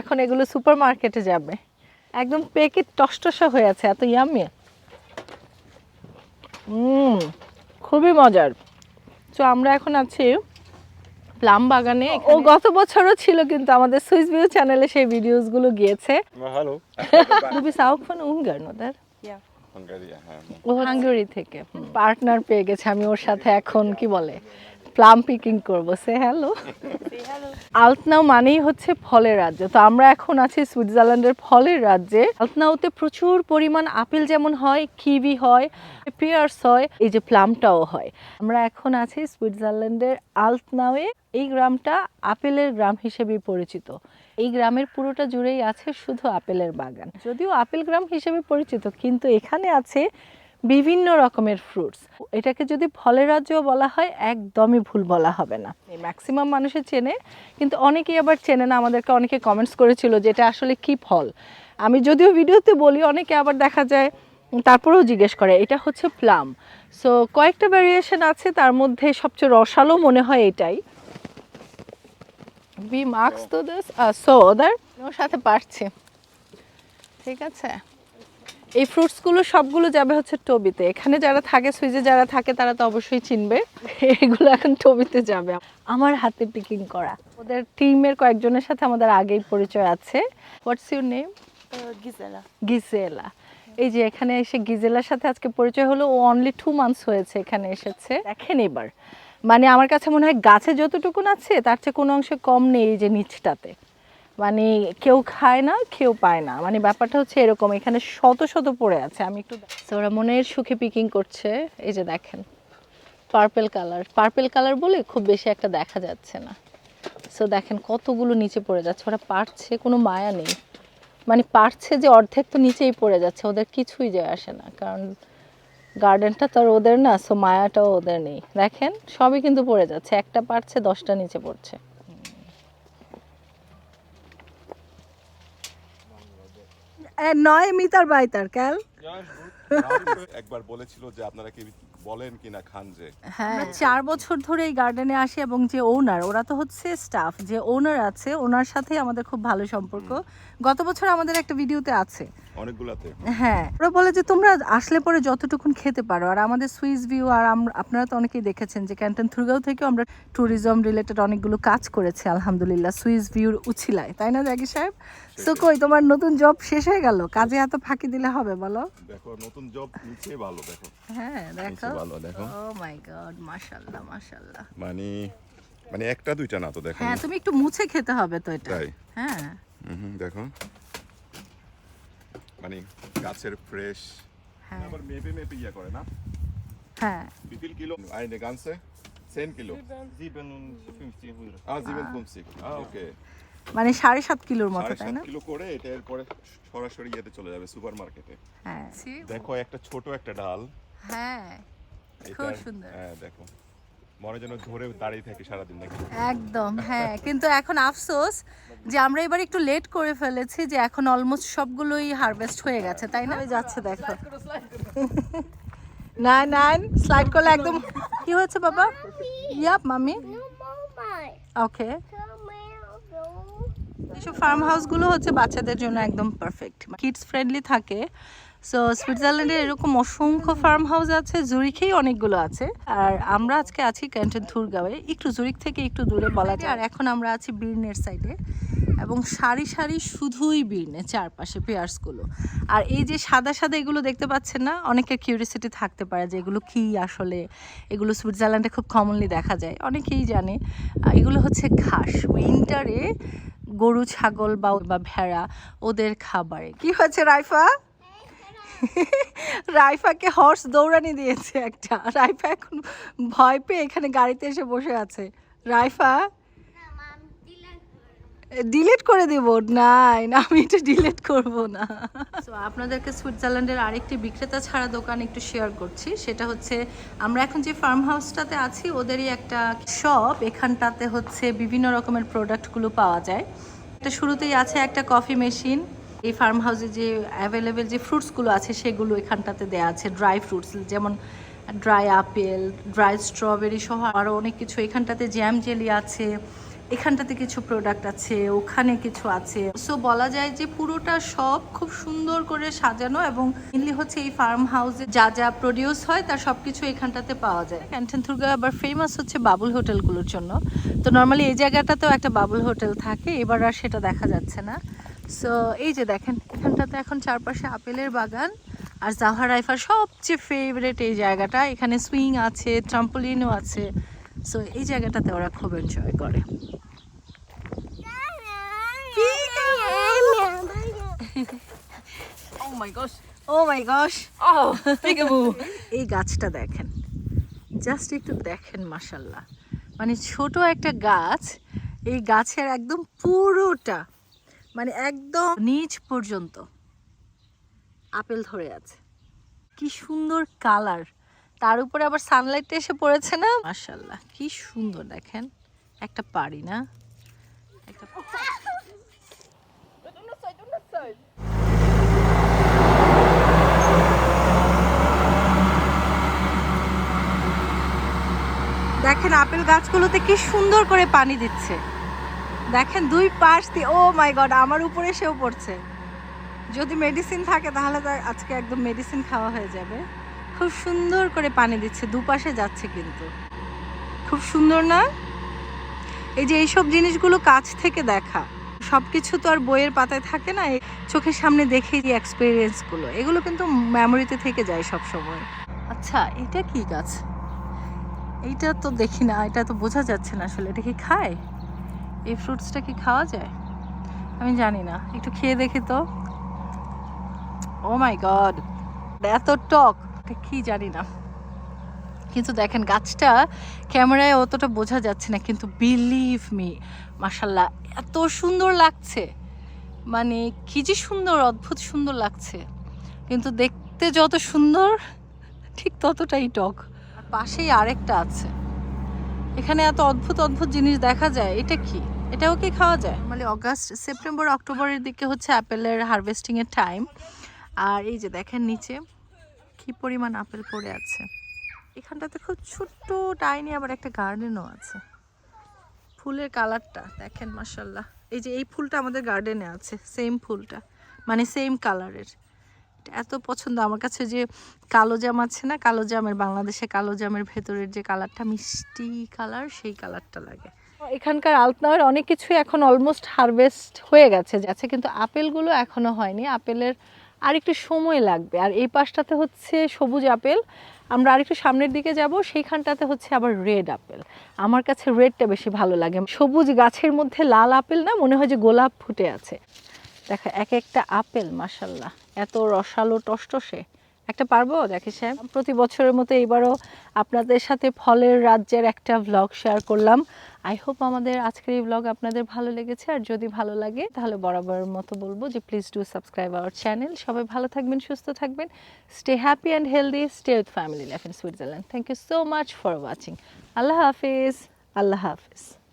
এখন এগুলো সুপার মার্কেটে যাবে। একদম প্যাকেট টসটসা হয়ে আছে এত ইয়ামি হুম খুবই মজার। তো আমরা এখন আছি প্লাম বাগানে। ও গত বছরও ছিল কিন্তু আমাদের সুইস ভিউ চ্যানেলে সেই ভিডিওসগুলো গিয়েছে। Maar তুমি auch von Ungarn, oder? Hongaria, হ্যাঁ। ও হাঙ্গেরি থেকে পার্টনার পেয়ে গেছে আমি ওর সাথে এখন কি বলে? প্লাম পিকিং করব। সে হ্যালো আলতনাও মানেই হচ্ছে ফলের রাজ্য। তো আমরা এখন আছি সুইজারল্যান্ডের ফলের রাজ্যে। আলতনাওতে প্রচুর পরিমাণ আপেল যেমন হয় কিবি হয় পিয়ার্স হয় এই যে প্লামটাও হয়। আমরা এখন আছি সুইজারল্যান্ডের আলতনাওয়ে এই গ্রামটা আপেলের গ্রাম হিসেবেই পরিচিত। এই গ্রামের পুরোটা জুড়েই আছে শুধু আপেলের বাগান। যদিও আপেল গ্রাম হিসেবে পরিচিত কিন্তু এখানে আছে বিভিন্ন রকমের ফ্রুটস এটাকে যদি ফলের রাজ্য বলা হয় একদমই ভুল বলা হবে না। এই ম্যাক্সিমাম মানুষে চেনে কিন্তু অনেকেই আবার চেনে না। আমাদেরকে অনেকে কমেন্টস করেছিল যে এটা আসলে কি ফল? আমি যদিও ভিডিওতে বলি অনেকে আবার দেখা যায় তারপরেও জিজ্ঞেস করে এটা হচ্ছে প্লাম সো কয়েকটা ভ্যারিয়েশন আছে তার মধ্যে সবচেয়ে রসালো মনে হয় এটাই। বি মার্কস তো দিস সো ওদের ওর সাথে পারছি। ঠিক আছে? এই ফ্রুটসগুলো সবগুলো যাবে হচ্ছে টবিতে। এখানে যারা থাকে সুইজে যারা থাকে তারা তো অবশ্যই চিনবে। এগুলো এখন টবিতে যাবে। আমার হাতে পিকিং করা। ওদের টিমের কয়েকজনের সাথে আমাদের আগেই পরিচয় আছে। What's your name Gisela. Gisela এই যে এখানে এসে গিজেলার সাথে আজকে পরিচয় হলো। ও অনলি টু মান্থস হয়েছে এখানে এসেছে। দেখেন এবার। মানে আমার কাছে মনে হয় গাছে যতটুকুন আছে তার চেয়ে কোনো অংশে কম নেই এই যে নিচটাতে। মানে কেউ খায় না, কেউ পায় না। মানে ব্যাপারটা হচ্ছে এরকম, এখানে শত শত পড়ে আছে। আমি একটু ওরা মনের সুখে পিকিং করছে, এই যে দেখেন পার্পেল কালার পার্পেল কালার বলে খুব বেশি একটা দেখা যাচ্ছে না। সো দেখেন কতগুলো নিচে পড়ে যাচ্ছে। ওরা পারছে, কোনো মায়া নেই। মানে পারছে যে অর্ধেক তো নিচেই পড়ে যাচ্ছে, ওদের কিছুই যায় আসে না। কারণ গার্ডেনটা তো আর ওদের না সো মায়াটাও ওদের নেই। দেখেন, সবই কিন্তু পড়ে যাচ্ছে। একটা পারছে, দশটা নিচে পড়ছে। নয় মিতার বাইতার ক্যাল? একবার বলেছিল যে আপনারা কি বলেন কিনা খান যে। হ্যাঁ। চার বছর ধরে এই গার্ডেনে আসি এবং যে ওনার ওরা তো হচ্ছে স্টাফ যে ওনার আছে ওনার সাথে আমাদের খুব ভালো সম্পর্ক। গত বছর আমাদের একটা ভিডিওতে আছে। অনেকগুলাতে। হ্যাঁ। ওরা বলে যে তোমরা আসলে পরে যতটুকুন খেতে পারো। আর আমাদের সুইস ভিউ আর আপনারা তো অনেকেই দেখেছেন যে ক্যান্টন থুরগাঁও থেকেও আমরা ট্যুরিজম রিলেটেড অনেকগুলো কাজ করেছি আলহামদুলিল্লাহ সুইস ভিউর উছিলায়। তাই না জাগি সাহেব? সো কই তোমার নতুন জব শেষ হয়ে গেল? কাজে এত ফাঁকি দিলে হবে বলো? দেখো নতুন জব নিচে ভালো দেখো। হ্যাঁ দেখো। ভালো দেখো। ও মাই গড মাশাআল্লাহ মাশাআল্লাহ। মানে মানে একটা দুইটা না তো দেখো। হ্যাঁ তুমি একটু মুছে খেতে হবে তো এটা। তাই? হ্যাঁ। হুম দেখো। মানে গাছের ফ্রেশ হ্যাঁ। আবার মেপে মেপে ইয়া করে না? হ্যাঁ। viel Kilo eine ganze 10 Kilo 57 Euro. ah 57 ah okay মানে সাড়ে সাত কিলোর মতো তাই না? কিলো করে এটা এরপরে সরাসরি ইয়েতে চলে যাবে সুপার মার্কেটে হ্যাঁ। দেখো একটা ছোট একটা ডাল। হ্যাঁ। খুব সুন্দর। হ্যাঁ দেখো। মনে যেন ধরে দাঁড়িয়ে থাকি সারাদিন নাকি একদম হ্যাঁ কিন্তু এখন আফসোস যে আমরা এবার একটু লেট করে ফেলেছি যে এখন অলমোস্ট সবগুলোই হারভেস্ট হয়ে গেছে তাই না? যাচ্ছে দেখো। নাইন স্লাইড করলে একদম কি হয়েছে বাবা? ইয়াপ মামি? ওকে এইসব ফার্ম হাউসগুলো হচ্ছে বাচ্চাদের জন্য একদম পারফেক্ট কিডস ফ্রেন্ডলি থাকে। সো সুইজারল্যান্ডে এরকম অসংখ্য ফার্ম হাউস আছে জুরিখেই অনেকগুলো আছে। আর আমরা আজকে আছি ক্যান্টন থুরগাঁওয়ে একটু জুরিক থেকে একটু দূরে বলা যায়। আর এখন আমরা আছি বীরনের সাইডে এবং সারি সারি শুধুই বীরনে চারপাশে পেয়ার্সগুলো আর এই যে সাদা সাদা এগুলো দেখতে পাচ্ছেন না, অনেকের কিউরিয়াসিটি থাকতে পারে যে এগুলো কি আসলে? এগুলো সুইজারল্যান্ডে খুব কমনলি দেখা যায়। অনেকেই জানে। এগুলো হচ্ছে ঘাস। উইন্টারে গরু, ছাগল বা বা ভেড়া, ওদের খাবারে। কি হয়েছে, রাইফা? রাইফাকে হর্স দৌড়ানি দিয়েছে একটা। রাইফা এখন ভয় পেয়ে এখানে গাড়িতে এসে বসে আছে। রাইফা? ডিলিট করে দেব? নাই, না, আমি এটা ডিলিট করব না। আপনাদেরকে সুইজারল্যান্ডের আরেকটি বিক্রেতা ছাড়া দোকান একটু শেয়ার করছি। সেটা হচ্ছে, আমরা এখন যে ফার্ম হাউসটাতে আছি, ওদেরই একটা শপ এখানটাতে হচ্ছে বিভিন্ন রকমের প্রোডাক্টগুলো পাওয়া যায়। এটা শুরুতেই আছে একটা কফি মেশিন এই ফার্ম হাউসে যে অ্যাভেলেবেল যে ফ্রুটসগুলো আছে, সেগুলো এখানটাতে দেওয়া আছে ড্রাই ফ্রুটস যেমন ড্রাই আপেল ড্রাই স্ট্রবেরি সহ আরও অনেক কিছু। এখানটাতে জ্যাম জেলি আছে, এখানটাতে কিছু প্রোডাক্ট আছে, ওখানে কিছু আছে। সো বলা যায় যে পুরোটা সব খুব সুন্দর করে সাজানো এবং মেনলি হচ্ছে এই ফার্ম হাউসে যা যা প্রডিউস হয়, তার সব কিছু এখানটাতে পাওয়া যায়। ক্যান্টেনথুর্গা আবার ফেমাস হচ্ছে বাবুল হোটেলগুলোর জন্য। তো নর্মালি এই জায়গাটাতেও একটা বাবুল হোটেল থাকে, এবার আর সেটা দেখা যাচ্ছে না। সো এই যে দেখেন এখানটাতে এখন চারপাশে আপেলের বাগান আর জাহার রাইফার সবচেয়ে ফেভারেট এই জায়গাটা। এখানে সুইং আছে ট্রাম্পোলিনও আছে। সো এই জায়গাটাতে ওরা খুব এনজয় করে। Oh গশ Oh, এই গাছটা দেখেন। জাস্ট একটু দেখেন মাসাল্লাহ মানে ছোট একটা গাছ এই গাছের একদম পুরোটা মানে একদম নিচ পর্যন্ত। আপেল ধরে আছে। কি সুন্দর কালার। তার উপরে আবার সানলাইটটা এসে পড়েছে না? মাসাল্লাহ কি সুন্দর দেখেন। একটা পারি না? দেখেন, আপেল গাছগুলোতে কি সুন্দর করে পানি দিচ্ছে। দেখেন দুই পাশ দিয়ে ও মাই গড আমার উপরে সেও পড়ছে। যদি মেডিসিন থাকে, তাহলে তো আজকে একদম মেডিসিন খাওয়া হয়ে যাবে। খুব সুন্দর করে পানি দিচ্ছে, দুপাশে যাচ্ছে কিন্তু। খুব সুন্দর না? এই যে এইসব জিনিসগুলো কাছ থেকে দেখা সব কিছু তো আর বইয়ের পাতায় থাকে না চোখের সামনে দেখে যে এক্সপিরিয়েন্সগুলো এগুলো কিন্তু মেমোরিতে থেকে যায় সব সময় আচ্ছা এটা কি গাছ? এইটা তো দেখি না, এটা তো বোঝা যাচ্ছে না আসলে, এটা কি খায়? এই ফ্রুটসটা কি খাওয়া যায়? আমি জানি না। একটু খেয়ে দেখি তো। ও মাই গড এত টক! কি জানি না। কিন্তু দেখেন, গাছটা ক্যামেরায় অতটা বোঝা যাচ্ছে না, কিন্তু বিলিভ মি মাসাল্লাহ এত সুন্দর লাগছে। মানে কি যে সুন্দর, অদ্ভুত সুন্দর লাগছে। কিন্তু দেখতে যত সুন্দর, ঠিক ততটাই টক। পাশেই আরেকটা আছে। এখানে এত অদ্ভুত অদ্ভুত জিনিস দেখা যায়, এটা কি? এটাও কি খাওয়া যায়? মানে অগাস্ট সেপ্টেম্বর অক্টোবরের দিকে হচ্ছে আপেলের হারভেস্টিং এর টাইম আর এই যে দেখেন নিচে, কি পরিমাণ আপেল পড়ে আছে। এখানটাতে খুব ছোট্ট টাইনি আবার একটা গার্ডেনও আছে। ফুলের কালারটা দেখেন মাসাল্লাহ এই যে এই ফুলটা আমাদের গার্ডেনে আছে সেম ফুলটা মানে সেম কালারের এত পছন্দ। আমার কাছে যে কালো জাম আছে না, কালো জামের বাংলাদেশে কালো জামের ভেতরের যে কালারটা, মিষ্টি কালার, সেই কালারটা লাগে। এখানকার আলতনার অনেক কিছু এখন অলমোস্ট হারভেস্ট হয়ে গেছে, যাচ্ছে কিন্তু আপেলগুলো এখনও হয়নি। আপেলের আর একটু সময় লাগবে। আর এই পাশটাতে হচ্ছে সবুজ আপেল। আমরা আরেকটু সামনের দিকে যাব, সেইখানটাতে হচ্ছে আবার রেড আপেল। আমার কাছে রেডটা বেশি ভালো লাগে। সবুজ গাছের মধ্যে লাল আপেল না, মনে হয় যে গোলাপ ফুটে আছে। দেখা, এক একটা আপেল মাসাল্লাহ এত রসালো টসটসে একটা পারব? দেখি, সাহেব। প্রতি বছরের মতো এবারও আপনাদের সাথে ফলের রাজ্যের একটা ভ্লগ শেয়ার করলাম। আই হোপ আমাদের আজকের এই ভ্লগ আপনাদের ভালো লেগেছে। আর যদি ভালো লাগে, তাহলে বরাবরের মতো বলব যে please do subscribe our channel সবাই ভালো থাকবেন, সুস্থ থাকবেন। Stay happy and healthy stay with family life in Switzerland thank you so much for watching আল্লাহ হাফিজ। আল্লাহ হাফিজ।